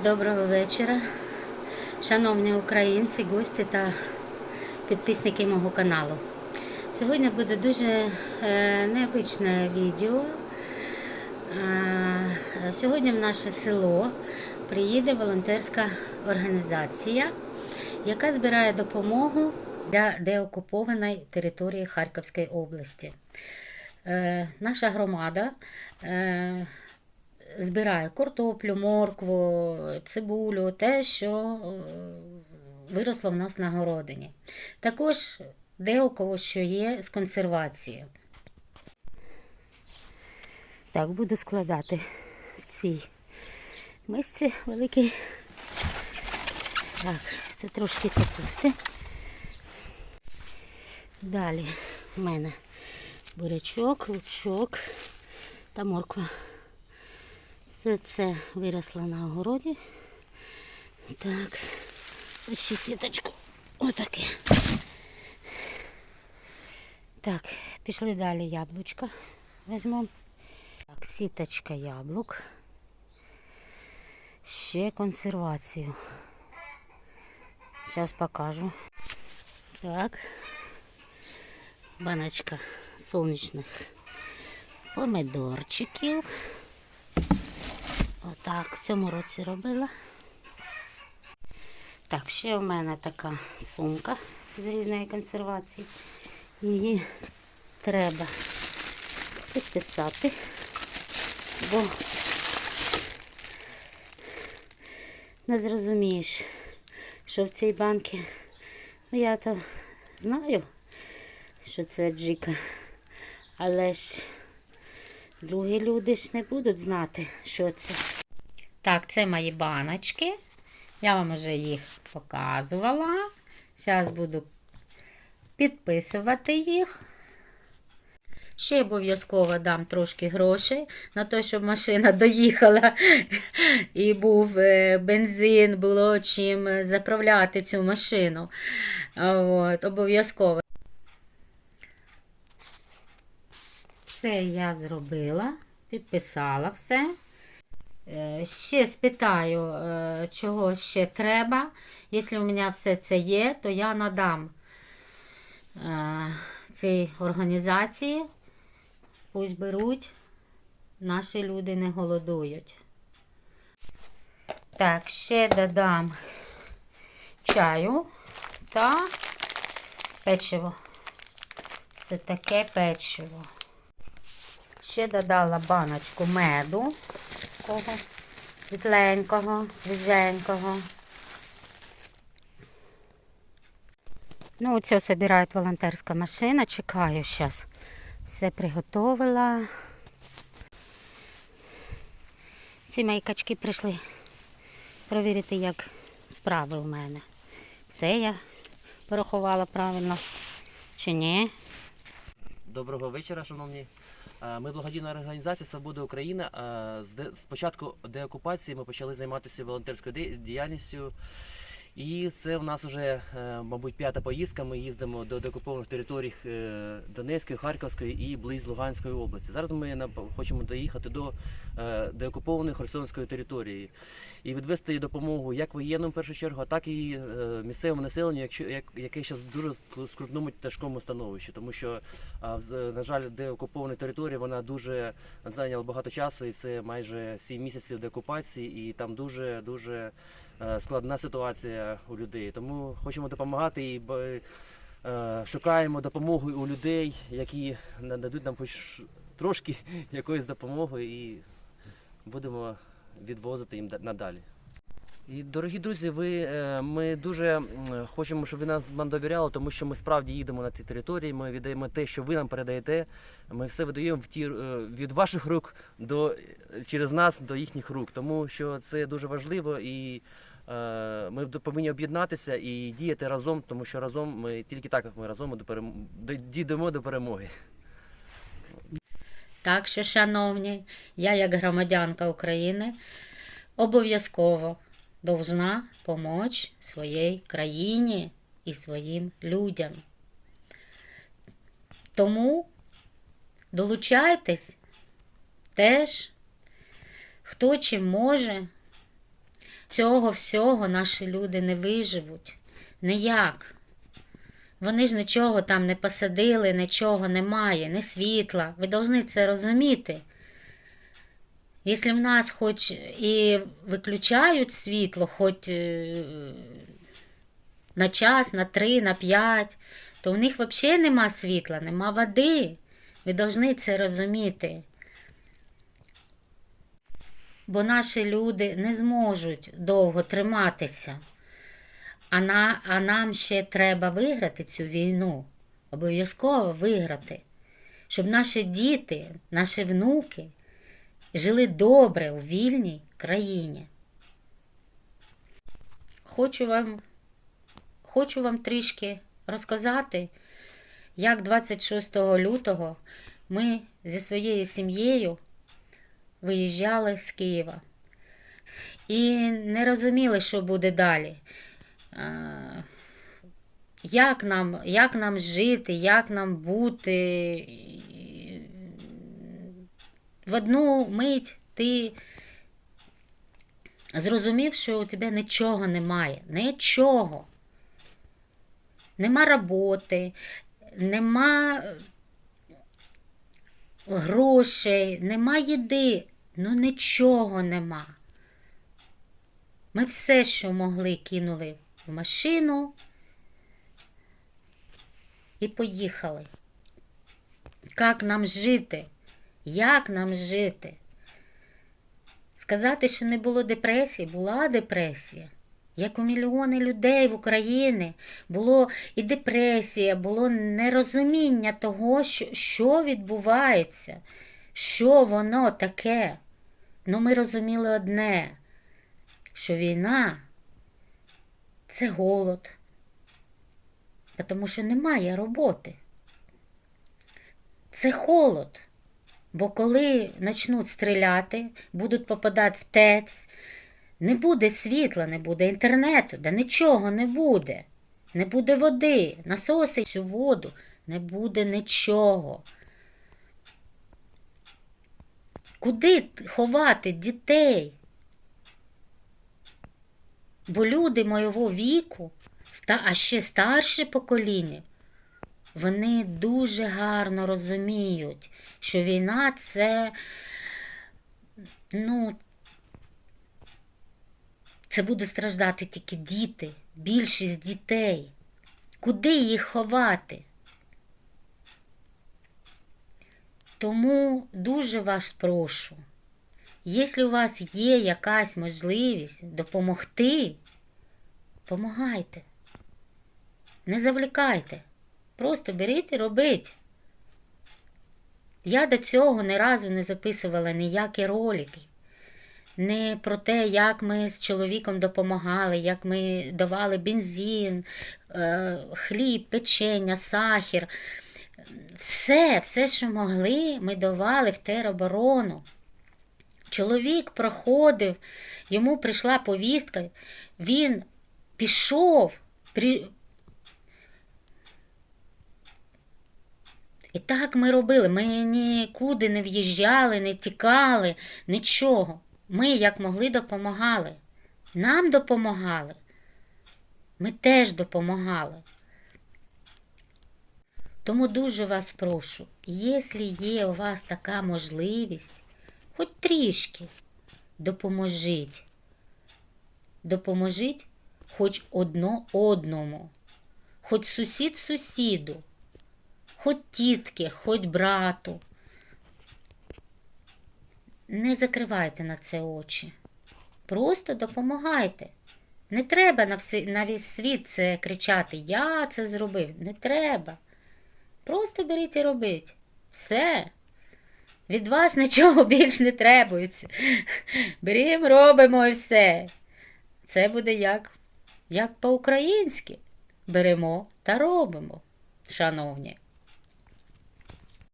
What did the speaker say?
Доброго вечора, шановні українці, гості та підписники мого каналу. Сьогодні буде дуже е, необичне відео. Е, Сьогодні в наше село приїде волонтерська організація, яка збирає допомогу для деокупованої території Харківської області. Е, Наша громада збирає картоплю, моркву, цибулю, те, що е, виросло в нас на городині. Також де у кого що є з консервації. Так, буду складати в цій мисці великій. Так, це трошки капусти. Далі в мене бурячок, лучок та морква. Все це виросло на огороді. Так, ще сіточку. Отаке. Так, пішли далі яблучка. Візьмемо. Так, сіточка яблук. Ще консервацію. Зараз покажу. Так. Баночка сонячних помидорчиків. Отак, в цьому році робила. Так, ще в мене така сумка з різної консервації. Її треба підписати, бо не зрозумієш, що в цій банці, ну я то знаю, що це джика, але ж другі люди ж не будуть знати, що це. Так, це мої баночки. Я вам вже їх показувала. Зараз буду підписувати їх. Ще обов'язково дам трошки грошей на те, щоб машина доїхала і був е, бензин, було чим заправляти цю машину. От, обов'язково. Це я зробила, підписала все. Е, Ще спитаю, е, чого ще треба. Якщо у мене все це є, то я надам е, цій організації. Пусть беруть, наші люди не голодують. Так, ще додам чаю та печиво. Це таке печиво. Ще додала баночку меду такого світленького, свіженького. Ну, оце збирає волонтерська машина. Чекаю зараз. Все приготовила. Ці мої качки прийшли перевірити, як справи у мене. Це я порахувала правильно чи ні. Доброго вечора, шановні. Ми благодійна організація Свобода Україна. З початку деокупації ми почали займатися волонтерською ді- діяльністю. І це в нас вже, е, мабуть, п'ята поїздка. Ми їздимо до деокупованих територій е, Донецької, Харківської і близь Луганської області. Зараз ми хочемо доїхати до е, деокупованої Херсонської території і відвести допомогу як воєнним в першу чергу, так і місцевому населенню, якщо як- яке зараз дуже ск- скрутному тяжкому становищі, тому що на жаль, деокупована територія вона дуже зайняла багато часу, і це майже 7 місяців деокупації, і там дуже дуже складна ситуація у людей. Тому хочемо допомагати і е, шукаємо допомогу у людей, які нададуть нам хоч трошки якоїсь допомоги, і будемо відвозити їм надалі. І, дорогі друзі, ви, е, ми дуже хочемо, щоб ви нас нам довіряли, тому що ми справді їдемо на ті території, ми віддаємо те, що ви нам передаєте. Ми все видаємо в ті, е, від ваших рук до, через нас до їхніх рук, тому що це дуже важливо і е, ми повинні об'єднатися і діяти разом, тому що разом ми тільки так, як ми разом до перем... дійдемо до перемоги. Так що, шановні, я як громадянка України обов'язково должна помочь своїй країні і своїм людям. Тому долучайтесь теж, хто чим може. Цього всього наші люди не виживуть. Ніяк. Вони ж нічого там не посадили, нічого немає, ні світла. Ви повинні це розуміти. Якщо в нас хоч і виключають світло, хоч е, на час, на три, на п'ять, то у них взагалі нема світла, нема води. Ви повинні це розуміти. Бо наші люди не зможуть довго триматися. А, на, а нам ще треба виграти цю війну. Обов'язково виграти. Щоб наші діти, наші внуки жили добре у вільній країні. Хочу вам, хочу вам трішки розказати, як 26 лютого ми зі своєю сім'єю виїжджали з Києва. І не розуміли, що буде далі. Як нам, як нам жити, як нам бути. В одну мить ти зрозумів, що у тебе нічого немає. Нічого. Нема роботи, нема грошей, нема їди. Ну нічого нема. Ми все, що могли, кинули в машину і поїхали. Як нам жити? Як нам жити? Сказати, що не було депресії, була депресія. Як у мільйони людей в Україні було і депресія, було нерозуміння того, що, відбувається, що воно таке. Ну ми розуміли одне, що війна це голод, тому що немає роботи. Це холод. Бо коли почнуть стріляти, будуть попадати в ТЕЦ, не буде світла, не буде інтернету, да нічого не буде. Не буде води, насоси цю воду, не буде нічого. Куди ховати дітей? Бо люди моєго віку, а ще старше покоління, вони дуже гарно розуміють, що війна це, ну, це буде страждати тільки діти, більшість дітей. Куди їх ховати? Тому дуже вас прошу, якщо у вас є якась можливість допомогти, помагайте. Не завлікайте. Просто беріть і робіть. Я до цього ні разу не записувала ніякі ролики. Не про те, як ми з чоловіком допомагали, як ми давали бензин, е, хліб, печення, сахар. Все, все, що могли, ми давали в тероборону. Чоловік проходив, йому прийшла повістка, він пішов, при... І так ми робили. Ми нікуди не в'їжджали, не тікали, нічого. Ми як могли допомагали. Нам допомагали. Ми теж допомагали. Тому дуже вас прошу, якщо є у вас така можливість, хоч трішки допоможіть. Допоможіть хоч одно одному, хоч сусід сусіду, хоч тітки, хоч брату. Не закривайте на це очі. Просто допомагайте. Не треба на, весь світ це кричати Я це зробив. Не треба. Просто беріть і робіть. Все. Від вас нічого більш не требується. Берімо, робимо і все. Це буде як, як по-українськи. Беремо та робимо, шановні.